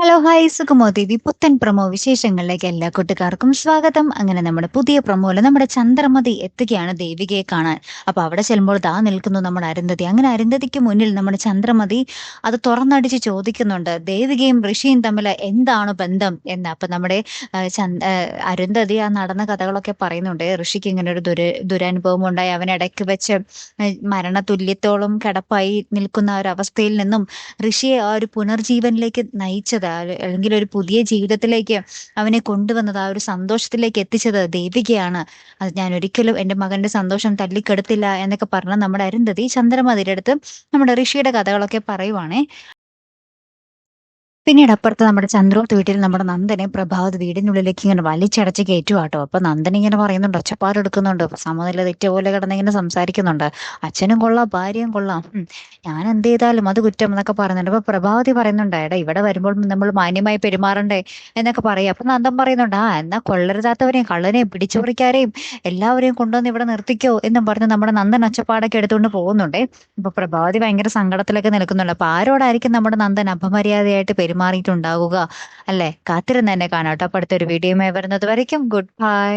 Hello hi സുഖമോ ദേവി. പുത്തൻ promo വിശേഷങ്ങളിലേക്ക് എല്ലാ കൂട്ടുകാർക്കും സ്വാഗതം. അങ്ങനെ നമ്മുടെ പുതിയ പ്രമോല നമ്മുടെ ചന്ദ്രമതി എത്തുകയാണ് ദേവികയെ കാണാൻ. അപ്പൊ അവിടെ ചെല്ലുമ്പോൾ ദാ നിൽക്കുന്നു നമ്മുടെ അരുന്ധതി. അങ്ങനെ അരുന്ധതിക്ക് മുന്നിൽ നമ്മുടെ ചന്ദ്രമതി അത് തുറന്നടിച്ച് ചോദിക്കുന്നുണ്ട്. ദേവികയും ഋഷിയും തമ്മിൽ എന്താണ് ബന്ധം എന്ന്. അപ്പൊ നമ്മുടെ അരുന്ധതി ആ നടന്ന കഥകളൊക്കെ പറയുന്നുണ്ട്. ഋഷിക്ക് ഇങ്ങനെ ഒരു ദുര ദുരനുഭവം ഉണ്ടായി. അവൻ ഇടയ്ക്ക് വെച്ച് മരണ മരണതുല്യത്തോളം കിടപ്പായി നിൽക്കുന്ന ഒരു അവസ്ഥയിൽ നിന്നും ഋഷിയെ ആ ഒരു പുനർജീവനിലേക്ക് നയിച്ചത്. അല്ലെങ്കിൽ ഒരു പുതിയ ജീവിതത്തിലേക്ക് അവനെ കൊണ്ടുവന്നത് ആ ഒരു സന്തോഷത്തിലേക്ക് എത്തിച്ചത് ദേവികയാണ് അത് ഞാൻ ഒരിക്കലും എന്റെ മകന്റെ സന്തോഷം തല്ലിക്കെടുത്തില്ല എന്നൊക്കെ പറഞ്ഞ നമ്മുടെ അരുന്ധതി ചന്ദ്രമതിയുടെ അടുത്ത് നമ്മുടെ ഋഷിയുടെ കഥകളൊക്കെ പറയുവാണേ. പിന്നീട് അപ്പുറത്ത് നമ്മുടെ ചന്ദ്രോത്ത് വീട്ടിൽ നമ്മുടെ നന്ദനെ പ്രഭാത് വീടിനുള്ളിലേക്ക് ഇങ്ങനെ വലിച്ചടച്ച് കയറ്റുവാട്ടോ. അപ്പൊ നന്ദൻ ഇങ്ങനെ പറയുന്നുണ്ട് ഒച്ചപ്പാടെടുക്കുന്നുണ്ട് സമനില തെറ്റ പോലെ കിടന്നിങ്ങനെ സംസാരിക്കുന്നുണ്ട്. അച്ഛനും കൊള്ളാം ഭാര്യയും കൊള്ളാം. ഞാൻ എന്ത് ചെയ്താലും അത് കുറ്റം എന്നൊക്കെ പറയുന്നുണ്ട്. അപ്പൊ പ്രഭാവതി പറയുന്നുണ്ട് എടാ ഇവിടെ വരുമ്പോൾ നമ്മൾ മാന്യമായി പെരുമാറണ്ടേ എന്നൊക്കെ പറയും. അപ്പൊ നന്ദൻ പറയുന്നുണ്ട് ആ എന്നാ കൊള്ളരുതാത്തവരെയും കള്ളനെയും പിടിച്ചുപറിക്കാരെയും എല്ലാവരെയും കൊണ്ടുവന്ന് ഇവിടെ നിർത്തിക്കോ എന്നും പറഞ്ഞ് നമ്മുടെ നന്ദൻ ഒച്ചപ്പാടൊക്കെ എടുത്തുകൊണ്ട് പോകുന്നുണ്ടേ. അപ്പൊ പ്രഭാവതി ഭയങ്കര സങ്കടത്തിലൊക്കെ നിൽക്കുന്നുണ്ട്. അപ്പൊ ആരോടായിരിക്കും നമ്മുടെ നന്ദൻ അപമര്യാദയായിട്ട് പെരുമാറിയിട്ടുണ്ടാവുക. അല്ലെ? കാത്തിരുന്ന് തന്നെ കാണാം കേട്ടോ. അടുത്തൊരു വീഡിയോയുമായി വരുന്നത് വരയ്ക്കും. Good bye